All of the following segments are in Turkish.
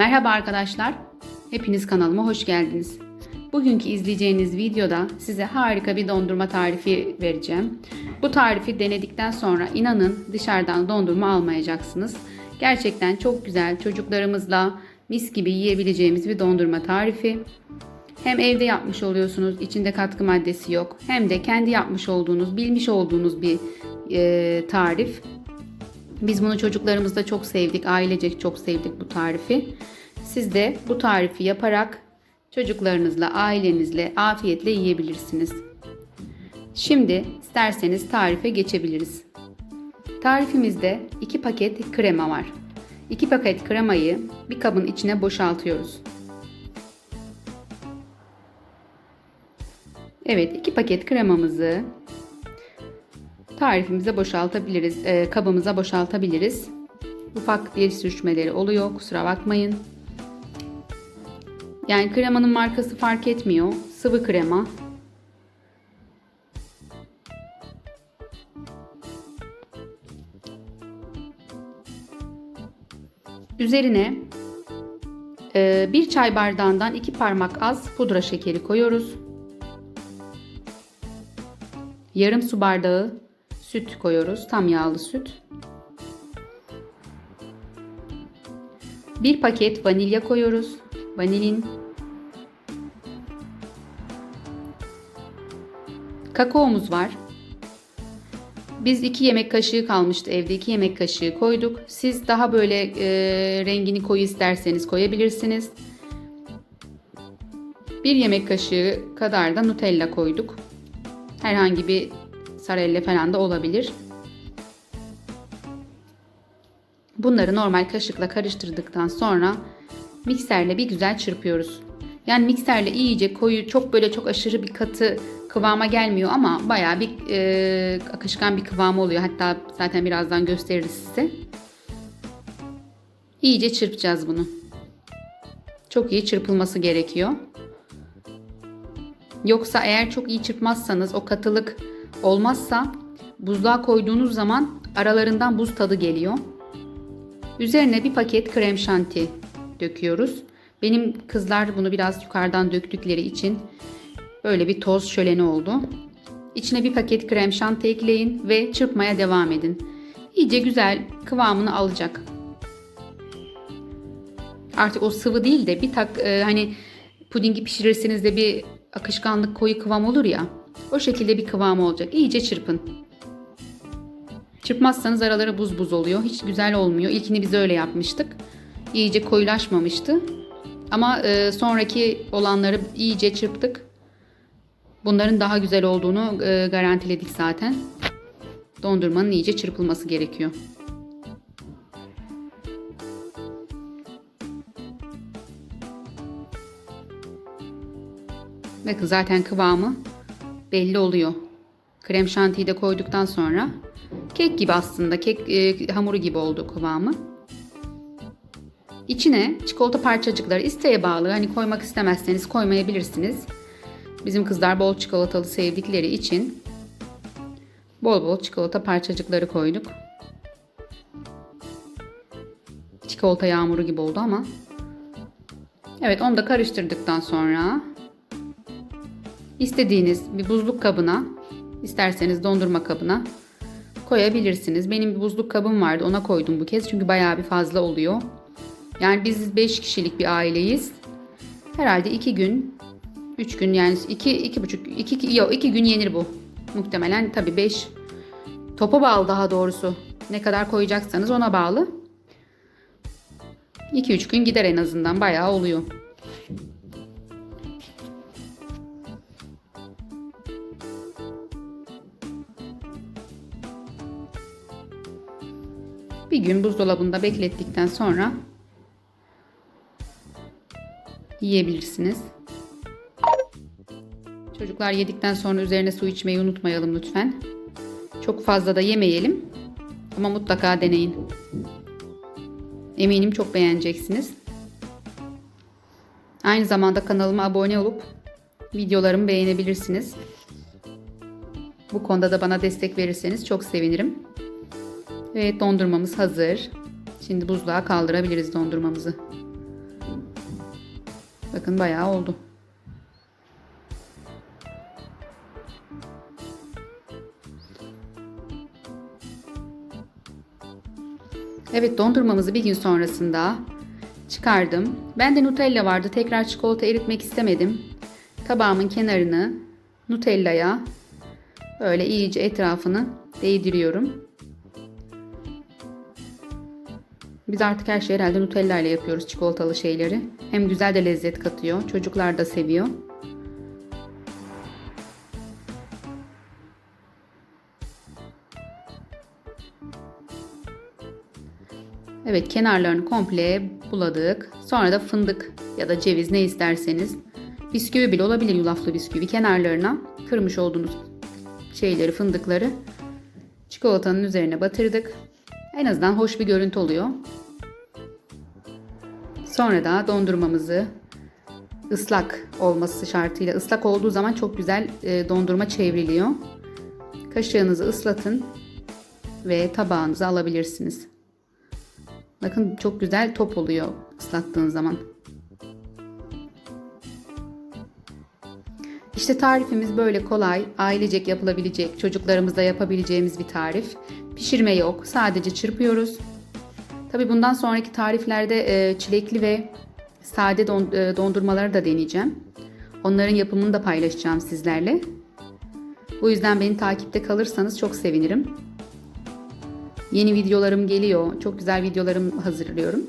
Merhaba arkadaşlar. Hepiniz kanalıma hoş geldiniz. Bugünkü izleyeceğiniz videoda size harika bir dondurma tarifi vereceğim. Bu tarifi denedikten sonra inanın dışarıdan dondurma almayacaksınız. Gerçekten çok güzel çocuklarımızla mis gibi yiyebileceğimiz bir dondurma tarifi. Hem evde yapmış oluyorsunuz, içinde katkı maddesi yok. Hem de kendi yapmış olduğunuz, bilmiş olduğunuz bir e, tarif. Biz bunu çocuklarımızda çok sevdik, ailecek çok sevdik bu tarifi. Siz de bu tarifi yaparak çocuklarınızla, ailenizle afiyetle yiyebilirsiniz. Şimdi isterseniz tarife geçebiliriz. Tarifimizde 2 paket krema var. 2 paket kremayı bir kabın içine boşaltıyoruz. Evet, 2 paket kremamızı tarifimize boşaltabiliriz, e, kabımıza boşaltabiliriz. Ufak dil sürçmeleri oluyor, kusura bakmayın. Yani kremanın markası fark etmiyor. Sıvı krema. Üzerine e, bir çay bardağından iki parmak az pudra şekeri koyuyoruz. Yarım su bardağı süt koyuyoruz. Tam yağlı süt. Bir paket vanilya koyuyoruz. Vanilin. Kakaomuz var. Biz 2 yemek kaşığı kalmıştı evde. 2 yemek kaşığı koyduk. Siz daha böyle e, rengini koyu isterseniz koyabilirsiniz. 1 yemek kaşığı kadar da Nutella koyduk. Herhangi bir sarelle falan da olabilir. Bunları normal kaşıkla karıştırdıktan sonra mikserle bir güzel çırpıyoruz. Yani mikserle iyice koyu çok böyle çok aşırı bir katı kıvama gelmiyor ama bayağı bir e, akışkan bir kıvam oluyor. Hatta zaten birazdan gösteririz size. İyice çırpacağız bunu. Çok iyi çırpılması gerekiyor. Yoksa eğer çok iyi çırpmazsanız o katılık olmazsa buzluğa koyduğunuz zaman aralarından buz tadı geliyor. Üzerine bir paket krem şanti döküyoruz. Benim kızlar bunu biraz yukarıdan döktükleri için böyle bir toz şöleni oldu. İçine bir paket krem şanti ekleyin ve çırpmaya devam edin. İyice güzel kıvamını alacak. Artık o sıvı değil de bir tak e, hani pudingi pişirirsiniz de bir akışkanlık koyu kıvam olur ya. O şekilde bir kıvam olacak. İyice çırpın. Çırpmazsanız araları buz buz oluyor. Hiç güzel olmuyor. İlkini biz öyle yapmıştık. İyice koyulaşmamıştı. Ama e, sonraki olanları iyice çırptık. Bunların daha güzel olduğunu e, garantiledik zaten. Dondurmanın iyice çırpılması gerekiyor. Bakın zaten kıvamı belli oluyor. Krem şantiyi de koyduktan sonra kek gibi aslında kek e, hamuru gibi oldu kıvamı. İçine çikolata parçacıkları isteğe bağlı. Hani koymak istemezseniz koymayabilirsiniz. Bizim kızlar bol çikolatalı sevdikleri için bol bol çikolata parçacıkları koyduk. Çikolata yağmuru gibi oldu ama. Evet onu da karıştırdıktan sonra istediğiniz bir buzluk kabına isterseniz dondurma kabına koyabilirsiniz. Benim bir buzluk kabım vardı ona koydum bu kez çünkü bayağı bir fazla oluyor. Yani biz 5 kişilik bir aileyiz. Herhalde 2 gün 3 gün yani 2 iki, buçuk 2 iki, yok 2 gün yenir bu. Muhtemelen tabii 5 topa bağlı daha doğrusu. Ne kadar koyacaksanız ona bağlı. 2-3 gün gider en azından bayağı oluyor. Bir gün buzdolabında beklettikten sonra yiyebilirsiniz. Çocuklar yedikten sonra üzerine su içmeyi unutmayalım lütfen. Çok fazla da yemeyelim. Ama mutlaka deneyin. Eminim çok beğeneceksiniz. Aynı zamanda kanalıma abone olup videolarımı beğenebilirsiniz. Bu konuda da bana destek verirseniz çok sevinirim. Evet dondurmamız hazır. Şimdi buzluğa kaldırabiliriz dondurmamızı. Bakın bayağı oldu. Evet dondurmamızı bir gün sonrasında çıkardım. Bende Nutella vardı. Tekrar çikolata eritmek istemedim. Tabağımın kenarını Nutella'ya böyle iyice etrafını değdiriyorum. Biz artık her şeyi herhalde Nutella ile yapıyoruz çikolatalı şeyleri. Hem güzel de lezzet katıyor. Çocuklar da seviyor. Evet kenarlarını komple buladık. Sonra da fındık ya da ceviz ne isterseniz. Bisküvi bile olabilir yulaflı bisküvi. Kenarlarına kırmış olduğunuz şeyleri fındıkları çikolatanın üzerine batırdık. En azından hoş bir görüntü oluyor. Sonra da dondurmamızı ıslak olması şartıyla ıslak olduğu zaman çok güzel e, dondurma çevriliyor. Kaşığınızı ıslatın ve tabağınıza alabilirsiniz. Bakın çok güzel top oluyor ıslattığın zaman. İşte tarifimiz böyle kolay, ailecek yapılabilecek, çocuklarımızla yapabileceğimiz bir tarif. Pişirme yok, sadece çırpıyoruz. Tabi bundan sonraki tariflerde e, çilekli ve sade don, e, dondurmaları da deneyeceğim. Onların yapımını da paylaşacağım sizlerle. Bu yüzden beni takipte kalırsanız çok sevinirim. Yeni videolarım geliyor. Çok güzel videolarım hazırlıyorum.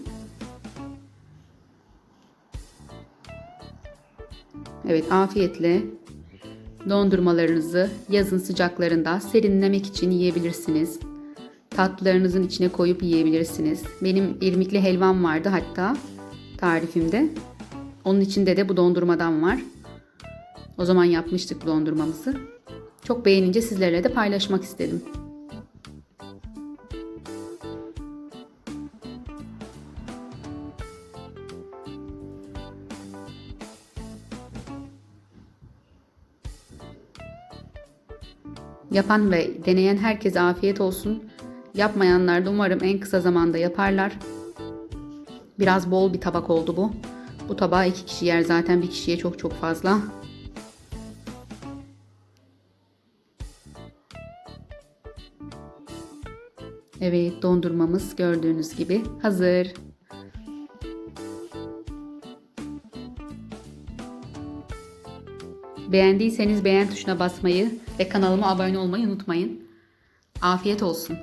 Evet afiyetle dondurmalarınızı yazın sıcaklarında serinlemek için yiyebilirsiniz. Tatlılarınızın içine koyup yiyebilirsiniz. Benim irmikli helvam vardı hatta tarifimde. Onun içinde de bu dondurmadan var. O zaman yapmıştık bu dondurmamızı. Çok beğenince sizlerle de paylaşmak istedim. Yapan ve deneyen herkese afiyet olsun. Yapmayanlar da umarım en kısa zamanda yaparlar. Biraz bol bir tabak oldu bu. Bu tabağı iki kişi yer zaten bir kişiye çok çok fazla. Evet dondurmamız gördüğünüz gibi hazır. Beğendiyseniz beğen tuşuna basmayı ve kanalıma abone olmayı unutmayın. Afiyet olsun.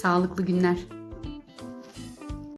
Sağlıklı günler.